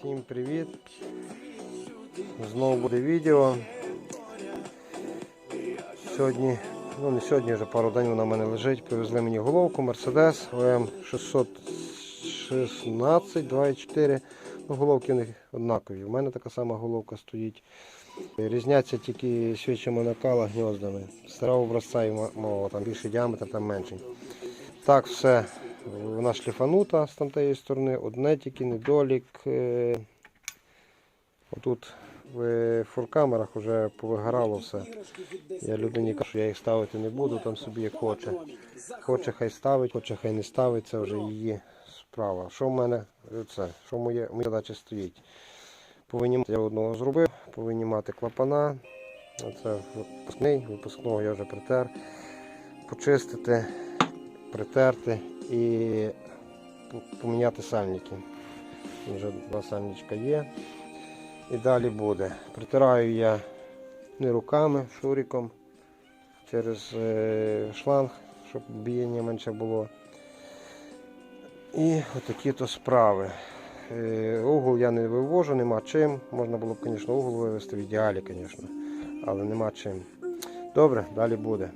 Всім привіт! Знову буде відео. Сьогодні, ну не сьогодні, вже пару днів вона в мене лежить. Привезли мені головку Mercedes OM 616 2.4. Ну, головки у них однакові. У мене така сама головка стоїть. Різняться тільки свічами накала гніздами. Старого образця і мого, там більший діаметр, там менший. Так, все. Вона шліфанута з тамтеї сторони, одне тільки недолік. е, Отут в фуркамерах вже повигорало все. Я людині кажу, що я їх ставити не буду, там собі як хоче. Хоче хай ставить, хоче хай не ставить, це вже її справа. Що в мене це? Що моє моя задача стоїть? Повинні я одного зробив, повинні мати клапана. Це випускний, випускного я вже притер. Почистити, притерти і поміняти сальники. Вже два сальничка є. І далі буде. Притираю я не руками, шуриком через е, шланг, щоб біяння менше було. І отакі то справи. Е, Угол я не вивожу, нема чим. Можна було б, звісно, угол вивезти в ідеалі, звісно. Але нема чим. Добре, далі буде.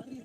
arriba.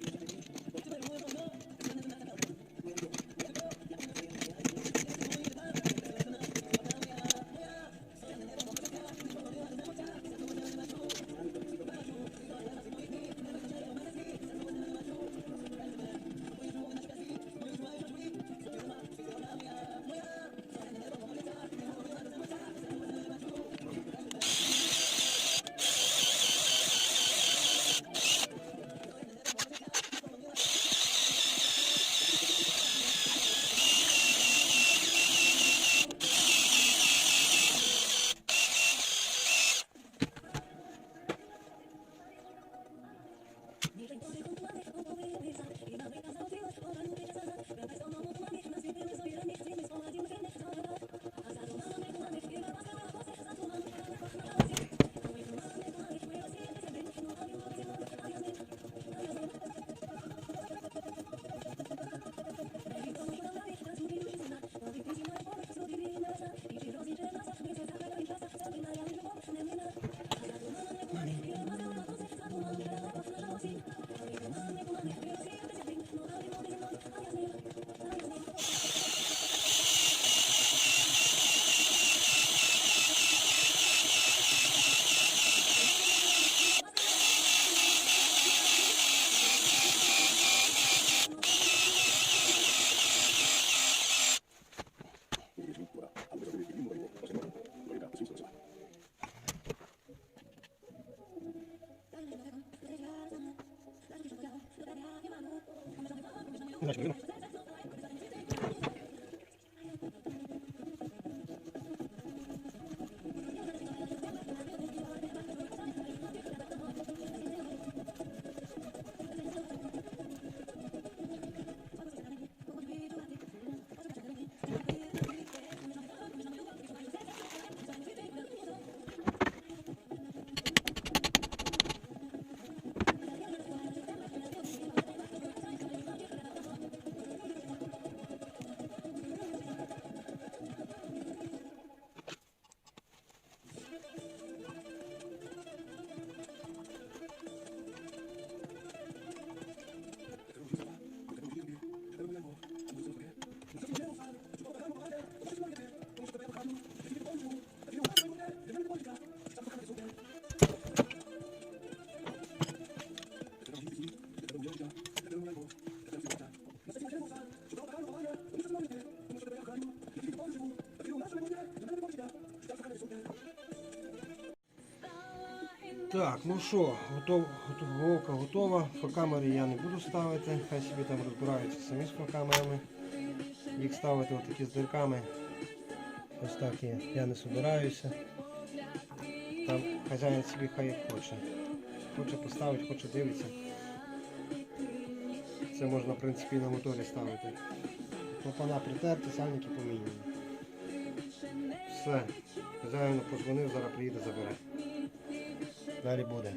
你买什么 Так, ну що, готов, головка готова. Фокамери я не буду ставити. Хай собі там розбираються самі з фокамерами. Їх ставити отакі з дирками. Ось так є. Я не собираюся. Там хазяїн собі хай хоче. Хоче поставити, хоче дивиться. Це можна в принципі і на моторі ставити. Клапана притерти, сальники поміняні. Все. Хазяїну позвонив, зараз приїде забере. Далі буде.